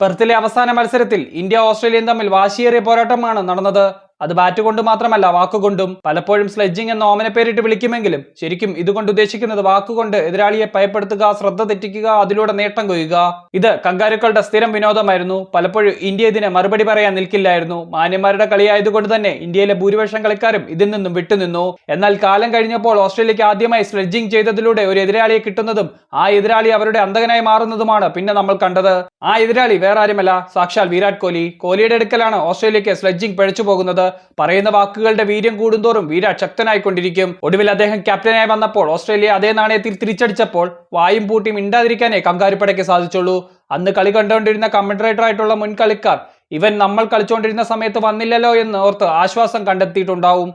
പെർത്തിലെ അവസാന മത്സരത്തിൽ ഇന്ത്യ ഓസ്ട്രേലിയയും തമ്മിൽ വാശിയേറിയ പോരാട്ടമാണ് നടന്നത്. അത് ബാറ്റ് കൊണ്ട് മാത്രമല്ല വാക്കുകൊണ്ടും പലപ്പോഴും സ്ലെഡ്ജിംഗ് എന്ന ഓമന പേരിട്ട് വിളിക്കുമെങ്കിലും ശരിക്കും ഇതുകൊണ്ട് ഉദ്ദേശിക്കുന്നത് വാക്കുകൊണ്ട് എതിരാളിയെ ഭയപ്പെടുത്തുക ശ്രദ്ധ തെറ്റിക്കുക അതിലൂടെ നേട്ടം കൊയ്യുക. ഇത് കങ്കാരുക്കളുടെ സ്ഥിരം വിനോദമായിരുന്നു. പലപ്പോഴും ഇന്ത്യ ഇതിന് മറുപടി പറയാൻ നിൽക്കില്ലായിരുന്നു. മാന്യന്മാരുടെ കളിയായതുകൊണ്ട് തന്നെ ഇന്ത്യയിലെ ഭൂരിപക്ഷം കളിക്കാരും ഇതിൽ നിന്നും വിട്ടുനിന്നു. എന്നാൽ കാലം കഴിഞ്ഞപ്പോൾ ഓസ്ട്രേലിയക്ക് ആദ്യമായി സ്ലെഡ്ജിംഗ് ചെയ്തതിലൂടെ ഒരു എതിരാളിയെ കിട്ടുന്നതും ആ എതിരാളി അവരുടെ അന്തകനായി മാറുന്നതുമാണ് പിന്നെ നമ്മൾ കണ്ടത്. ആ എതിരാളി വേറെ ആരുമല്ല സാക്ഷാൽ വിരാട് കോഹ്ലി. കോഹ്ലിയുടെ അടുക്കലാണ് ഓസ്ട്രേലിയക്ക് സ്ലെഡ്ജിംഗ് പഴച്ചു പോകുന്നത് പറയുന്ന വാക്കുകളുടെ വീര്യം കൂടുന്തോറും വിരാട് ശക്തനായിക്കൊണ്ടിരിക്കും. ഒടുവിൽ അദ്ദേഹം ക്യാപ്റ്റനായി വന്നപ്പോൾ ഓസ്ട്രേലിയ അതേ നാണയത്തിൽ തിരിച്ചടിച്ചപ്പോൾ വായും പൂട്ടി മിണ്ടാതിരിക്കാനേ കങ്കാരുപ്പടയ്ക്ക് സാധിച്ചുള്ളൂ. അന്ന് കളി കണ്ടുകൊണ്ടിരുന്ന കമന്ററേറ്റർ ആയിട്ടുള്ള മുൻ കളിക്കാർ ഇവൻ നമ്മൾ കളിച്ചുകൊണ്ടിരുന്ന സമയത്ത് വന്നില്ലല്ലോ എന്ന് ഓർത്ത് ആശ്വാസം കണ്ടെത്തിയിട്ടുണ്ടാവും.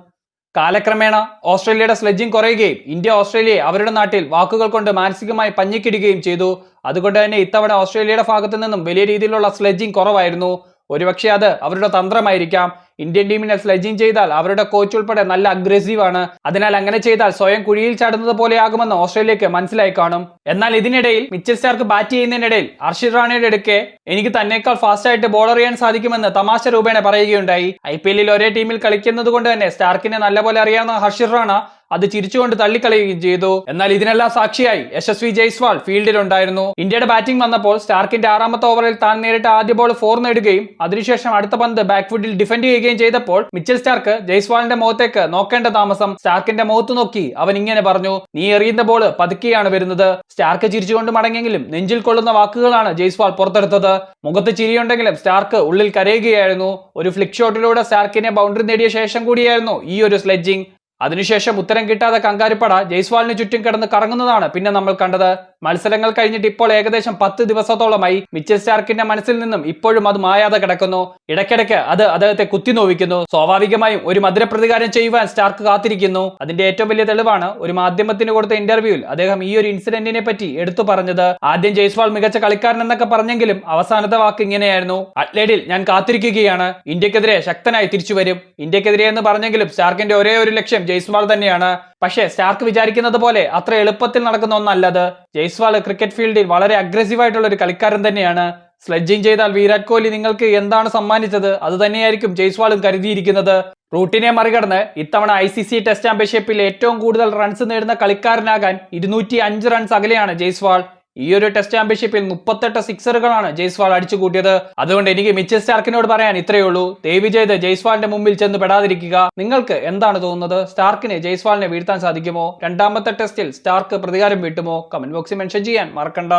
കാലക്രമേണ ഓസ്ട്രേലിയയുടെ സ്ലെഡ്ജിംഗ് കുറയുകയും ഇന്ത്യ ഓസ്ട്രേലിയയെ അവരുടെ നാട്ടിൽ വാക്കുകൾ കൊണ്ട് മാനസികമായി പഞ്ഞിക്കിടുകയും ചെയ്തു. അതുകൊണ്ട് തന്നെ ഇത്തവണ ഓസ്ട്രേലിയയുടെ ഭാഗത്തു നിന്നും വലിയ രീതിയിലുള്ള സ്ലെഡ്ജിംഗ് കുറവായിരുന്നു. ഒരുപക്ഷെ അത് അവരുടെ തന്ത്രമായിരിക്കാം. ഇന്ത്യൻ ടീമിനെ സ്ലെഡ്ജിംഗ് ചെയ്താൽ അവരുടെ കോച്ച് ഉൾപ്പെടെ നല്ല അഗ്രസീവ് ആണ്. അതിനാൽ അങ്ങനെ ചെയ്താൽ സ്വയം കുഴിയിൽ ചാടുന്നത് പോലെയാകുമെന്ന് ഓസ്ട്രേലിയക്ക് മനസ്സിലായി കാണും. എന്നാൽ ഇതിനിടയിൽ മിച്ചൽ സ്റ്റാർക്ക് ബാറ്റ് ചെയ്യുന്നതിനിടയിൽ അർഷിദ് റാണയുടെ അടുക്കെ എനിക്ക് തന്നേക്കാൾ ഫാസ്റ്റ് ആയിട്ട് ബോൾ ചെയ്യാൻ സാധിക്കുമെന്ന് തമാശ രൂപേണ പറയുകയുണ്ടായി. ഐ പി എല്ലിൽ ഒരേ ടീമിൽ കളിക്കുന്നത് കൊണ്ട് തന്നെ സ്റ്റാർക്കിനെ നല്ലപോലെ അറിയാവുന്ന ഹർഷിദ് റാണ അത് ചിരിച്ചുകൊണ്ട് തള്ളിക്കളയുകയും ചെയ്തു. എന്നാൽ ഇതിനെല്ലാം സാക്ഷിയായി യശസ്വി ജയ്സ്വാൾ ഫീൽഡിലുണ്ടായിരുന്നു. ഇന്ത്യയുടെ ബാറ്റിംഗ് വന്നപ്പോൾ സ്റ്റാർക്കിന്റെ ആറാമത്തെ ഓവറിൽ താൻ നേരിട്ട ആദ്യ ബോൾ ഫോർ നേടുകയും അതിനുശേഷം അടുത്ത പന്ത് ബാക്ക്ഫുഡിൽ ഡിഫെൻഡ് ചെയ്യുകയും ചെയ്തപ്പോൾ മിച്ചൽ സ്റ്റാർക്ക് ജയ്സ്വാളിന്റെ മുഖത്തേക്ക് നോക്കേണ്ട താമസം സ്റ്റാർക്കിന്റെ മുഖത്ത് നോക്കി അവൻ ഇങ്ങനെ പറഞ്ഞു നീ എറിയുന്ന ബോൾ പതുക്കെയാണ് വരുന്നത്. സ്റ്റാർക്ക് ചിരിച്ചുകൊണ്ട് മടങ്ങിയെങ്കിലും നെഞ്ചിൽ കൊള്ളുന്ന വാക്കുകളാണ് ജയ്സ്വാൾ പുറത്തെടുത്തത്. മുഖത്ത് ചിരിയുണ്ടെങ്കിലും സ്റ്റാർക്ക് ഉള്ളിൽ കരയുകയായിരുന്നു. ഒരു ഫ്ലിക് ഷോട്ടിലൂടെ സ്റ്റാർക്കിനെ ബൗണ്ടറി നേടിയ ശേഷം കൂടിയായിരുന്നു ഈ ഒരു സ്ലെഡ്ജിംഗ് അതിനുശേഷം ഉത്തരം കിട്ടാതെ കങ്കാരിപ്പട ജയ്സ്വാളിന് ചുറ്റും കിടന്ന് കറങ്ങുന്നതാണ് പിന്നെ നമ്മൾ കണ്ടത്. മത്സരങ്ങൾ കഴിഞ്ഞിട്ട് ഇപ്പോൾ ഏകദേശം പത്ത് ദിവസത്തോളമായി മിച്ചൽ സ്റ്റാർക്കിന്റെ മനസ്സിൽ നിന്നും ഇപ്പോഴും അത് മായാതെ കിടക്കുന്നു. ഇടയ്ക്കിടയ്ക്ക് അത് അദ്ദേഹത്തെ കുത്തി നോവിക്കുന്നു. സ്വാഭാവികമായും ഒരു മധുര പ്രതികാരം ചെയ്യുവാൻ സ്റ്റാർക്ക് കാത്തിരിക്കുന്നു. അതിന്റെ ഏറ്റവും വലിയ തെളിവാണ് ഒരു മാധ്യമത്തിന് കൊടുത്ത ഇന്റർവ്യൂവിൽ അദ്ദേഹം ഈ ഒരു ഇൻസിഡന്റിനെ പറ്റി എടുത്തു പറഞ്ഞത്. ആദ്യം ജയ്സ്വാൾ മികച്ച കളിക്കാരൻ എന്നൊക്കെ പറഞ്ഞെങ്കിലും അവസാനത്തെ വാക്ക് ഇങ്ങനെയായിരുന്നു. അറ്റ്ലേഡിൽ ഞാൻ കാത്തിരിക്കുകയാണ്. ഇന്ത്യക്കെതിരെ ശക്തനായി തിരിച്ചു വരും. ഇന്ത്യക്കെതിരെ എന്ന് പറഞ്ഞെങ്കിലും സ്റ്റാർക്കിന്റെ ഒരേ ഒരു ലക്ഷ്യം ജയ്സ്വാൾ തന്നെയാണ്. പക്ഷേ സ്റ്റാർക്ക് വിചാരിക്കുന്നത് പോലെ അത്ര എളുപ്പത്തിൽ നടക്കുന്ന ഒന്നല്ലത്. ജയ്സ്വാൾ ക്രിക്കറ്റ് ഫീൽഡിൽ വളരെ അഗ്രസീവ് ആയിട്ടുള്ള ഒരു കളിക്കാരൻ തന്നെയാണ്. സ്ലെഡ്ജിങ് ചെയ്താൽ വിരാട് കോഹ്ലി നിങ്ങൾക്ക് എന്താണ് സമ്മാനിച്ചത്? അത് തന്നെയായിരിക്കും ജയ്സ്വാളും കരുതിയിരിക്കുന്നത്. റൂട്ടിനെ മറികടന്ന് ഇത്തവണ ഐ സി സി ടെസ്റ്റ് ചാമ്പ്യൻഷിപ്പിൽ ഏറ്റവും കൂടുതൽ റൺസ് നേടുന്ന കളിക്കാരനാകാൻ ഇരുന്നൂറ്റി അഞ്ച് റൺസ് അകലെയാണ് ജയ്സ്വാൾ. ഈ ഒരു ടെസ്റ്റ് ചാമ്പ്യൻഷിപ്പിൽ മുപ്പത്തെട്ട് സിക്സറുകളാണ് ജയ്സ്വാൾ അടിച്ചു കൂട്ടിയത് അതുകൊണ്ട് എനിക്ക് മിച്ചൽ സ്റ്റാർക്കിനോട് പറയാൻ ഇത്രയേ ഉള്ളൂ. ദയവ് ചെയ്ത് ജയ്സ്വാളിന്റെ മുമ്പിൽ ചെന്ന് പെടാതിരിക്കുക. നിങ്ങൾക്ക് എന്താണ് തോന്നുന്നത്? സ്റ്റാർക്കിനെ ജയ്സ്വാളിനെ വീഴ്ത്താൻ സാധിക്കുമോ? രണ്ടാമത്തെ ടെസ്റ്റിൽ സ്റ്റാർക്ക് പ്രതികാരം വീട്ടുമോ? കമന്റ് ബോക്സിൽ മെൻഷൻ ചെയ്യാൻ മറക്കണ്ട.